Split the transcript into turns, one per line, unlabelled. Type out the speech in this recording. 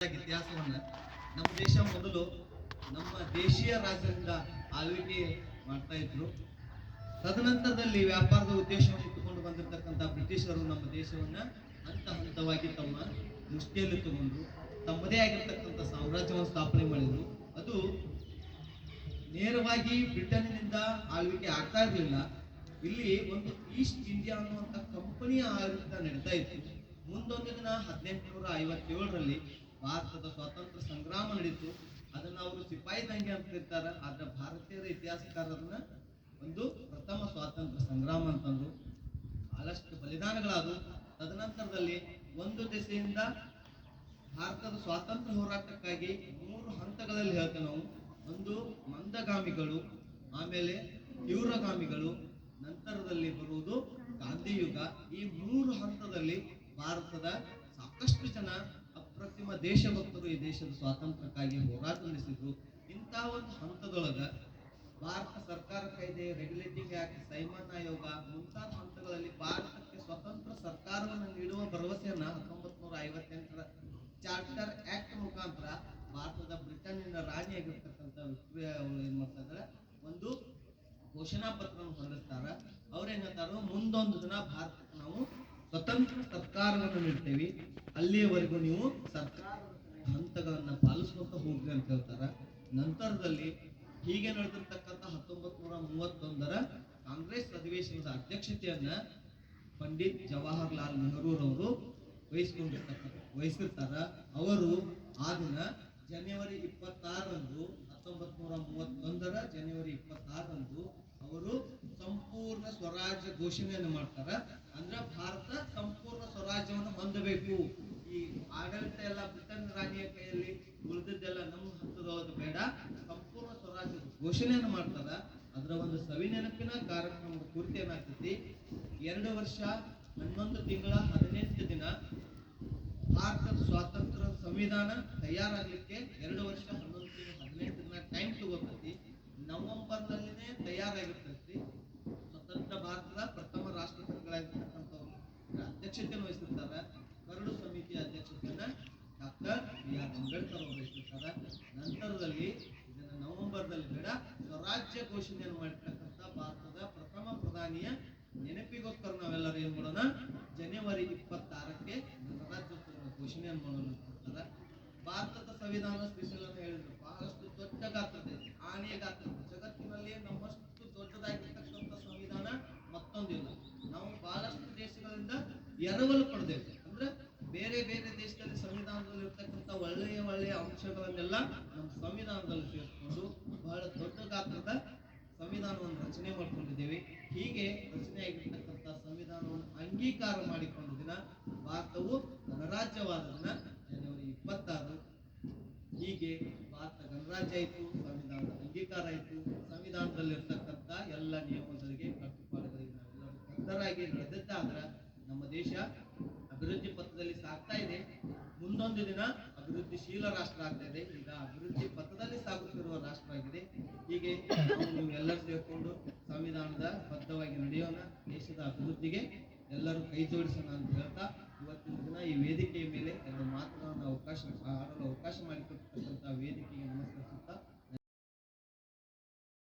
ಇತಿಹಾಸವನ್ನ ನಮ್ಮ ದೇಶ ಮೊದಲು ನಮ್ಮ ದೇಶೀಯ ರಾಜ್ಯದಿಂದ ಆಳ್ವಿಕೆ ಮಾಡ್ತಾ ಇದ್ರು. ತದನಂತರದಲ್ಲಿ ವ್ಯಾಪಾರದ ಉದ್ದೇಶವನ್ನು ಇಟ್ಟುಕೊಂಡು ಬಂದಿರತಕ್ಕಂಥ ಬ್ರಿಟಿಷರು ನಮ್ಮ ದೇಶವನ್ನ ಹಂತ ಹಂತವಾಗಿ ತಮ್ಮ ದೃಷ್ಟಿಯಲ್ಲಿ ತಗೊಂಡು ತಮ್ಮದೇ ಆಗಿರ್ತಕ್ಕಂಥ ಸಾಮ್ರಾಜ್ಯವನ್ನು ಸ್ಥಾಪನೆ ಮಾಡಿದ್ರು. ಅದು ನೇರವಾಗಿ ಬ್ರಿಟನ್ನಿಂದ ಆಳ್ವಿಕೆ ಆಗ್ತಾ ಇರಲಿಲ್ಲ. ಇಲ್ಲಿ ಒಂದು ಈಸ್ಟ್ ಇಂಡಿಯಾ ಅನ್ನುವಂಥ ಕಂಪನಿಯ ಆಡಳಿತ ನಡೀತಾ ಇತ್ತು. ಮುಂದೊಂದು ದಿನ ಹದಿನೆಂಟುನೂರ ಐವತ್ತೇಳರಲ್ಲಿ ಭಾರತದ ಸ್ವಾತಂತ್ರ್ಯ ಸಂಗ್ರಾಮ ನಡೀತು. ಅದನ್ನ ಅವರು ಸಿಪಾಯಿ ದಂಗೆ ಅಂತ ಕರೀತಾರೆ. ಆದ್ರೆ ಭಾರತೀಯರ ಇತಿಹಾಸಕಾರರನ್ನ ಒಂದು ಪ್ರಥಮ ಸ್ವಾತಂತ್ರ್ಯ ಸಂಗ್ರಾಮ ಅಂತಂದು ಬಹಳಷ್ಟು ಬಲಿದಾನಗಳಾದವು. ತದನಂತರದಲ್ಲಿ ಒಂದು ದಿಸೆಯಿಂದ ಭಾರತದ ಸ್ವಾತಂತ್ರ್ಯ ಹೋರಾಟಕ್ಕಾಗಿ ಮೂರು ಹಂತಗಳಲ್ಲಿ ಹೇಳ್ತೇವೆ ನಾವು. ಒಂದು, ಮಂದಗಾಮಿಗಳು, ಆಮೇಲೆ ತೀವ್ರಗಾಮಿಗಳು, ನಂತರದಲ್ಲಿ ಬರುವುದು ಗಾಂಧಿಯುಗ. ಈ ಮೂರು ಹಂತದಲ್ಲಿ ಭಾರತದ ಸಾಕಷ್ಟು ಜನ ಅಪ್ರತಿಮ ದೇಶಭಕ್ತರು ಈ ದೇಶದ ಸ್ವಾತಂತ್ರ್ಯಕ್ಕಾಗಿ ಹೋರಾಟ ನಡೆಸಿದ್ರು. ಇಂತಹ ಒಂದು ಹಂತದೊಳಗ ಭಾರತ ಸರ್ಕಾರ ಕಾಯ್ದೆ ರೆಗ್ಯುಲೇಟಿಂಗ್ ಆಕ್ಟ್ ಸೈಮಾನ್ ಆಯೋಗ ಮುಂತಾದ ಹಂತಗಳಲ್ಲಿ ಭಾರತಕ್ಕೆ ಸ್ವತಂತ್ರ ಸರ್ಕಾರವನ್ನು ನೀಡುವ ಭರವಸೆಯನ್ನ ಹತ್ತೊಂಬತ್ ನೂರ ಐವತ್ತೆಂಟರ ಚಾರ್ಟರ್ ಆಕ್ಟ್ ಮುಖಾಂತರ ಭಾರತದ ಬ್ರಿಟನ್ನಿನ ರಾಣಿಯಾಗಿರ್ತಕ್ಕಂಥ ವಿಕ್ಟೋರಿಯಾ ಅವರು ಏನ್ ಮಾಡ್ತಾ ಇದ್ದಾಳೆ ಒಂದು ಘೋಷಣಾ ಪತ್ರವನ್ನು ಹೊರಡಿಸ್ತಾರ. ಅವ್ರು ಏನ್ ಹೇಳ್ತಾರೋ, ಮುಂದೊಂದು ದಿನ ಭಾರತಕ್ಕೆ ನಾವು ಸ್ವತಂತ್ರ ಸರ್ಕಾರವನ್ನು ನೀಡ್ತೇವೆ. ಅಲ್ಲಿಯವರೆಗೂ ನೀವು ಸರ್ಕಾರ ಹಂತಗಳನ್ನು ಪಾಲಿಸ್ಕೊಂತ ಹೋಗ್ರಿ ಅಂತ ಹೇಳ್ತಾರ. ನಂತರದಲ್ಲಿ ಹೀಗೆ ನಡೆದಿರ್ತಕ್ಕಂಥ ಹತ್ತೊಂಬತ್ ನೂರ ಮೂವತ್ತೊಂದರ ಕಾಂಗ್ರೆಸ್ ಅಧಿವೇಶನದ ಅಧ್ಯಕ್ಷತೆಯನ್ನ ಪಂಡಿತ್ ಜವಾಹರ್ಲಾಲ್ ನೆಹರೂರವರು ವಹಿಸ್ಕೊಂಡಿರ್ತಕ್ಕಂಥ ವಹಿಸಿರ್ತಾರ. ಅವರು ಆ ದಿನ ಜನವರಿ ಇಪ್ಪತ್ತಾರರಂದು ಹತ್ತೊಂಬತ್ ನೂರ ಮೂವತ್ತೊಂದರ ಜನವರಿ ಇಪ್ಪತ್ತಾರರಂದು ಅವರು ಸಂಪೂರ್ಣ ಸ್ವರಾಜ್ಯ ಘೋಷಣೆಯನ್ನು ಮಾಡ್ತಾರ. ಅಂದ್ರೆ ಹೊಂದಬೇಕು ಈ ಆಡಳಿತ ಎಲ್ಲ ಬ್ರಿಟನ್ ರಾಣಿಯ ಕೈಯಲ್ಲಿ ಉಳಿದಿದ್ದೆಲ್ಲ ನಮ್ಮ ಹಂತದೊಳಗೆ ಬೇಡ. ಸಂಪೂರ್ಣ ಸ್ವರಾಜ್ಯ ಘೋಷಣೆಯನ್ನು ಮಾಡ್ತಾರ. ಅದರ ಒಂದು ಸವಿ ನೆನಪಿನ ಕಾರ್ಯಕ್ರಮದ ಕುರಿತು ಏನಾಗ್ತೈತಿ? ಎರಡು ವರ್ಷ, ಹನ್ನೊಂದು ತಿಂಗಳ, ಹದಿನೆಂಟು ದಿನ ಭಾರತದ ಸ್ವಾತಂತ್ರ್ಯ ಸಂವಿಧಾನ ತಯಾರಾಗಲಿಕ್ಕೆ ಎರಡು ವರ್ಷ, ಹನ್ನೊಂದು ತಿಂಗಳ, ಹದಿನೆಂಟು ದಿನ ಟೈಮ್ ತಗೋತೈತಿ ನವೆಂಬರ್ನಲ್ಲಿನೇ ತಯಾರಾಗಿರ್ತೈತಿ. ಸ್ವತಂತ್ರ ಭಾರತದ ಪ್ರಥಮ ರಾಷ್ಟ್ರಪತಿಗಳಾಗಿರ್ತಕ್ಕಂಥವ್ರು ಅಧ್ಯಕ್ಷತೆಯನ್ನು ಅಧ್ಯಕ್ಷತೆಯನ್ನು ಅಂಬೇಡ್ಕರ್ ಅವರು ಇಟ್ಟಿರ್ತಾರೆ ನಂತರದಲ್ಲಿ ಇದನ್ನ ನವೆಂಬರ್ದಲ್ಲಿ ಬೇಡ ಸ್ವರಾಜ್ಯ ಘೋಷಣೆಯನ್ನು ಮಾಡಿರ್ತಕ್ಕಂಥ ಭಾರತದ ಪ್ರಥಮ ಪ್ರಧಾನಿಯ ನೆನಪಿಗೋಸ್ಕರ ನಾವೆಲ್ಲರೂ ಏನು ಮಾಡೋಣ, ಜನವರಿ ಇಪ್ಪತ್ತಾರಕ್ಕೆ ಗಣರಾಜ್ಯೋತ್ಸವದ ಘೋಷಣೆಯನ್ನು ಮಾಡೋಣ. ಭಾರತದ ಸಂವಿಧಾನ ಸ್ಪೆಷಲ್ ಹೇಳಿದ್ರು, ಬಹಳಷ್ಟು ದೊಡ್ಡ ಗಾತ್ರದ. ಆನೆಯ ಗಾತ್ರ ಜಗತ್ತಿನಲ್ಲಿ ನಮ್ಮಷ್ಟು ದೊಡ್ಡದಾಗಿರ್ತಕ್ಕಂಥ ಸಂವಿಧಾನ ಮತ್ತೊಂದಿಲ್ಲ ನಾವು ಬಹಳಷ್ಟು ದೇಶಗಳಿಂದ ಎರವಲು ಪಡೆದೇವೆ ಅಂದ್ರೆ ಬೇರೆ ಬೇರೆ ದೇಶದಲ್ಲಿ ಸಂವಿಧಾನದಲ್ಲಿ ಇರ್ತಕ್ಕಂಥ ಒಳ್ಳೆಯ ಒಳ್ಳೆಯ ಅಂಶಗಳನ್ನೆಲ್ಲ ನಮ್ಮ ಸಂವಿಧಾನದಲ್ಲಿ ಸೇರಿಸ್ಕೊಂಡು ಬಹಳ ದೊಡ್ಡ ಗಾತ್ರದ ಸಂವಿಧಾನವನ್ನು ರಚನೆ ಮಾಡಿಕೊಂಡಿದ್ದೇವೆ. ಹೀಗೆ ರಚನೆ ಆಗಿರ್ತಕ್ಕಂಥ ಸಂವಿಧಾನವನ್ನು ಅಂಗೀಕಾರ ಮಾಡಿಕೊಂಡ ದಿನ ಭಾರತವು ಗಣರಾಜ್ಯವಾದ ದಿನ ಜನವರಿ ಇಪ್ಪತ್ತಾರು. ಹೀಗೆ ಭಾರತ ಗಣರಾಜ್ಯ ಆಯಿತು, ಸಂವಿಧಾನದ ಅಂಗೀಕಾರ ಆಯಿತು. ಸಂವಿಧಾನದಲ್ಲಿರ್ತಕ್ಕಂಥ ಎಲ್ಲ ನಿಯಮಗಳಿಗೆ ಕಟ್ಟುಪಾಡುಗಳಿಗೆ ನಾವೆಲ್ಲರೂ ಬದ್ಧರಾಗಿ ನಡೆದಿದ್ದಾದ್ರೆ ನಮ್ಮ ದೇಶ ಅಭಿವೃದ್ಧಿ ಪಥದಲ್ಲಿ ಸಾಗ್ತಾ ಇದೆ. ಮುಂದೊಂದು ದಿನ ಅಭಿವೃದ್ಧಿಶೀಲ ರಾಷ್ಟ್ರ ಆಗ್ತಾ ಇದೆ. ಈಗ ಅಭಿವೃದ್ಧಿ ಪಥದಲ್ಲಿ ಸಾಗುತ್ತಿರುವ ರಾಷ್ಟ್ರ ಆಗಿದೆ. ಹೀಗೆ ನೀವೆಲ್ಲರೂ ಸೇರ್ಕೊಂಡು ಸಂವಿಧಾನದ ಬದ್ಧವಾಗಿ ನಡೆಯೋಣ. ದೇಶದ ಅಭಿವೃದ್ಧಿಗೆ ಎಲ್ಲರೂ ಕೈ ಜೋಡಿಸೋಣ ಅಂತ ಹೇಳ್ತಾ ಇವತ್ತಿನ ದಿನ ಈ ವೇದಿಕೆಯ ಮೇಲೆ ಎರಡು ಮಾತುಗಳನ್ನು ಅವಕಾಶ, ಆಡಲು ಅವಕಾಶ ಮಾಡಿಕೊಟ್ಟಿರ್ತಕ್ಕಂಥ ವೇದಿಕೆಗೆ ನಮಸ್ಕರಿಸುತ್ತಾ